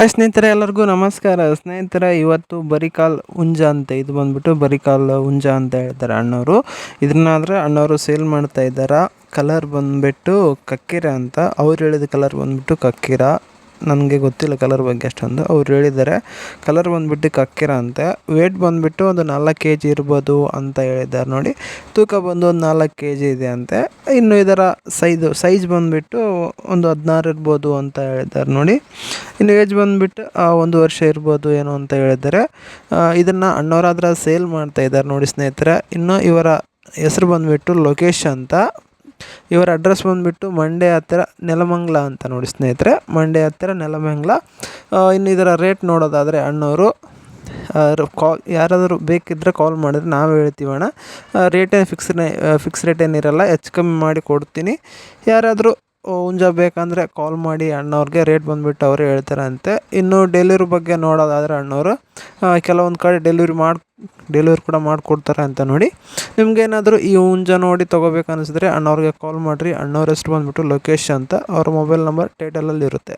Hi ಸ್ನೇಹಿತರೆ, ಎಲ್ಲರಿಗೂ ನಮಸ್ಕಾರ. ಸ್ನೇಹಿತರೆ, ಇವತ್ತು ಬರಿಕಾಲ್ ಹುಂಜ ಅಂತ, ಇದು ಬಂದ್ಬಿಟ್ಟು ಬರಿಕಾಲ್ ಹುಂಜ ಅಂತ ಹೇಳ್ತಾರೆ ಅಣ್ಣವರು. ಇದನ್ನಾದರೆ ಅಣ್ಣವರು ಸೇಲ್ ಮಾಡ್ತಾ ಇದ್ದಾರೆ? ಕಲರ್ ಬಂದ್ಬಿಟ್ಟು ಕಕ್ಕಿರ ಅಂತ. ಅವ್ರು ಹೇಳಿದ ಕಲರ್ ಬಂದ್ಬಿಟ್ಟು ಕಕ್ಕಿರ. ನನಗೆ ಗೊತ್ತಿಲ್ಲ ಕಲರ್ ಬಗ್ಗೆ ಅಷ್ಟೊಂದು. ಅವ್ರು ಹೇಳಿದ್ದಾರೆ ಕಲರ್ ಬಂದುಬಿಟ್ಟು ಕಕ್ಕಿರ ಅಂತೆ. ವೇಟ್ ಬಂದುಬಿಟ್ಟು ಒಂದು ನಾಲ್ಕು ಕೆ ಜಿ ಇರ್ಬೋದು ಅಂತ ಹೇಳಿದ್ದಾರೆ ನೋಡಿ. ತೂಕ ಬಂದು ಒಂದು ನಾಲ್ಕು ಕೆ ಜಿ ಇದೆ ಅಂತೆ. ಇನ್ನು ಇದರ ಸೈಜು ಸೈಜ್ ಬಂದುಬಿಟ್ಟು ಒಂದು ಹದಿನಾರು ಇರ್ಬೋದು ಅಂತ ಹೇಳಿದ್ದಾರೆ ನೋಡಿ. ಇನ್ನು ಏಜ್ ಬಂದುಬಿಟ್ಟು ಒಂದು ವರ್ಷ ಇರ್ಬೋದು ಏನೋ ಅಂತ ಹೇಳಿದ್ದಾರೆ. ಇದನ್ನು ಅಣ್ಣವರಾದ್ರೆ ಸೇಲ್ ಮಾಡ್ತಾ ಇದ್ದಾರೆ ನೋಡಿ ಸ್ನೇಹಿತರೆ. ಇನ್ನು ಇವರ ಹೆಸರು ಬಂದುಬಿಟ್ಟು ಲೋಕೇಶ್ ಅಂತ. ಇವರ ಅಡ್ರೆಸ್ ಬಂದುಬಿಟ್ಟು ಮಂಡ್ಯ ಹತ್ತಿರ ನೆಲಮಂಗ್ಲ ಅಂತ ನೋಡಿ ಸ್ನೇಹಿತರೆ. ಮಂಡ್ಯ ಹತ್ತಿರ ನೆಲಮಂಗ್ಲ. ಇನ್ನು ಇದರ ರೇಟ್ ನೋಡೋದಾದರೆ ಅಣ್ಣವರು ಕಾಲ್ ಯಾರಾದರೂ ಬೇಕಿದ್ದರೆ ಕಾಲ್ ಮಾಡಿದ್ರೆ ನಾವು ಹೇಳ್ತೀವಿ ಅಣ್ಣ. ರೇಟೇ ಫಿಕ್ಸ್ ಫಿಕ್ಸ್ ರೇಟ್ ಏನಿರಲ್ಲ, ಹೆಚ್ಚು ಕಮ್ಮಿ ಮಾಡಿ ಕೊಡ್ತೀನಿ. ಯಾರಾದರೂ ಹುಂಜ ಬೇಕಂದರೆ ಕಾಲ್ ಮಾಡಿ ಅಣ್ಣವ್ರಿಗೆ ರೇಟ್ ಬಂದುಬಿಟ್ಟು ಅವರೇ ಹೇಳ್ತಾರಂತೆ. ಇನ್ನು ಡೆಲಿವರಿ ಬಗ್ಗೆ ನೋಡೋದಾದರೆ ಅಣ್ಣವರು ಕೆಲವೊಂದು ಕಡೆ ಡೆಲಿವರಿ ಮಾಡಿ ಡೆಲಿವರಿ ಕೂಡ ಮಾಡಿಕೊಡ್ತಾರೆ ಅಂತ ನೋಡಿ. ನಿಮಗೇನಾದರೂ ಈ ಹುಂಜ ನೋಡಿ ತೊಗೋಬೇಕು ಅನಿಸಿದ್ರೆ ಅಣ್ಣವ್ರಿಗೆ ಕಾಲ್ ಮಾಡಿರಿ. ಅಣ್ಣವ್ರ ಹೆಸ್ರು ಬಂದುಬಿಟ್ಟು ಲೋಕೇಶ್ ಅಂತ. ಅವ್ರ ಮೊಬೈಲ್ ನಂಬರ್ ಟೈಟಲಲ್ಲಿ ಇರುತ್ತೆ